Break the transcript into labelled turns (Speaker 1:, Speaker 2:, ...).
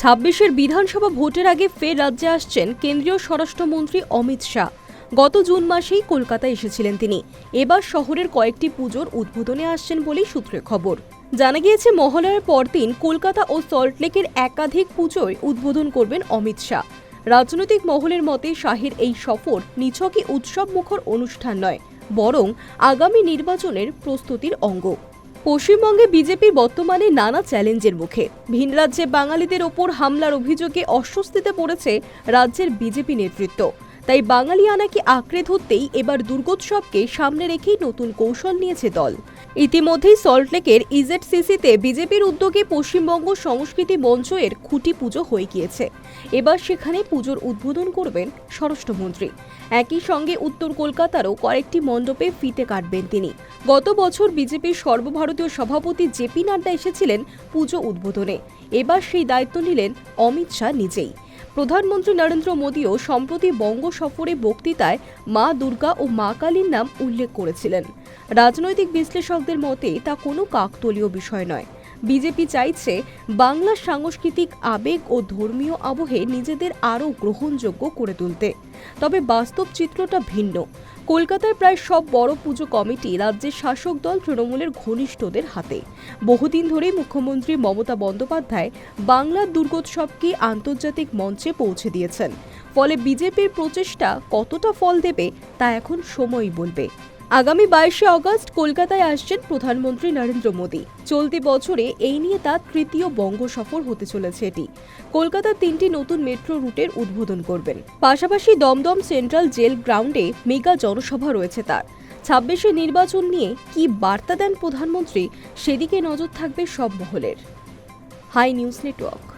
Speaker 1: ছাব্বিশের বিধানসভা ভোটের আগে ফের রাজ্যে আসছেন কেন্দ্রীয় স্বরাষ্ট্রমন্ত্রী অমিত শাহ। গত জুন মাসেই কলকাতায় এসেছিলেন তিনি। এবার শহরের কয়েকটি পুজোর উদ্বোধনে আসছেন বলেই সূত্রে খবর। জানা গিয়েছে, মহালয়ার পরদিন কলকাতা ও সল্টলেকের একাধিক পুজোয় উদ্বোধন করবেন অমিত শাহ। রাজনৈতিক মহলের মতে, শাহের এই সফর নিছকই উৎসব মুখর অনুষ্ঠান নয়, বরং আগামী নির্বাচনের প্রস্তুতির অঙ্গ। পশ্চিমবঙ্গে বিজেপি বর্তমানে নানা চ্যালেঞ্জের মুখে। ভিন রাজ্যে বাঙালিদের ওপর হামলার অভিযোগে অস্বস্তিতে পড়েছে রাজ্যের বিজেপি নেতৃত্ব। তাই বাঙালি আনাকে আঁকড়ে ধরতেই এবার দুর্গোৎসবকে সামনে রেখেই নতুন কৌশল নিয়েছে দল। ইতিমধ্যেই সল্টলেকের ইজেডসিসিতে বিজেপির উদ্যোগে পশ্চিমবঙ্গ সংস্কৃতি মঞ্চ এর খুঁটি পুজো হয়ে গিয়েছে। এবার সেখানে পুজোর উদ্বোধন করবেন স্বরাষ্ট্রমন্ত্রী। একই সঙ্গে উত্তর কলকাতারও কয়েকটি মণ্ডপে ফিতে কাটবেন তিনি। গত বছর বিজেপির সর্বভারতীয় সভাপতি জেপি নাড্ডা এসেছিলেন পুজো উদ্বোধনে। এবার সেই দায়িত্ব নিলেন অমিত শাহ নিজেই। প্রধানমন্ত্রী নরেন্দ্র মোদীও সম্প্রতি বঙ্গ সফরে বক্তৃতায় মা দুর্গা ও মা কালীর নাম উল্লেখ করেছিলেন। রাজনৈতিক বিশ্লেষকদের মতে তা কোনো কাকতলীয় বিষয় নয়। বিজেপি চাইছে বাংলা সাংস্কৃতিক আবেগ ও ধর্মীয় আবহে নিজেদের আরও গ্রহণযোগ্য করে তুলতে। তবে বাস্তব চিত্রটা ভিন্ন। কলকাতার প্রায় সব বড় পুজো কমিটি রাজ্যের শাসক দল তৃণমূলের ঘনিষ্ঠদের হাতে। বহুদিন ধরেই মুখ্যমন্ত্রী মমতা বন্দ্যোপাধ্যায় বাংলার দুর্গোৎসবকে আন্তর্জাতিক মঞ্চে পৌঁছে দিয়েছেন। ফলে বিজেপির প্রচেষ্টা কতটা ফল দেবে তা এখন সময়ই বলবে। আগামী বাইশে অগস্ট কলকাতায় আসছেন প্রধানমন্ত্রী নরেন্দ্র মোদী। চলতি বছরে এই নিয়ে তার তৃতীয় বঙ্গ সফর হতে চলেছে এটি। কলকাতার তিনটি নতুন মেট্রো রুটের উদ্বোধন করবেন। পাশাপাশি দমদম সেন্ট্রাল জেল গ্রাউন্ডে মেগা জনসভা রয়েছে তার। ছাব্বিশে নির্বাচন নিয়ে কি বার্তা দেন প্রধানমন্ত্রী, সেদিকে নজর থাকবে সব মহলের। Hi News Network.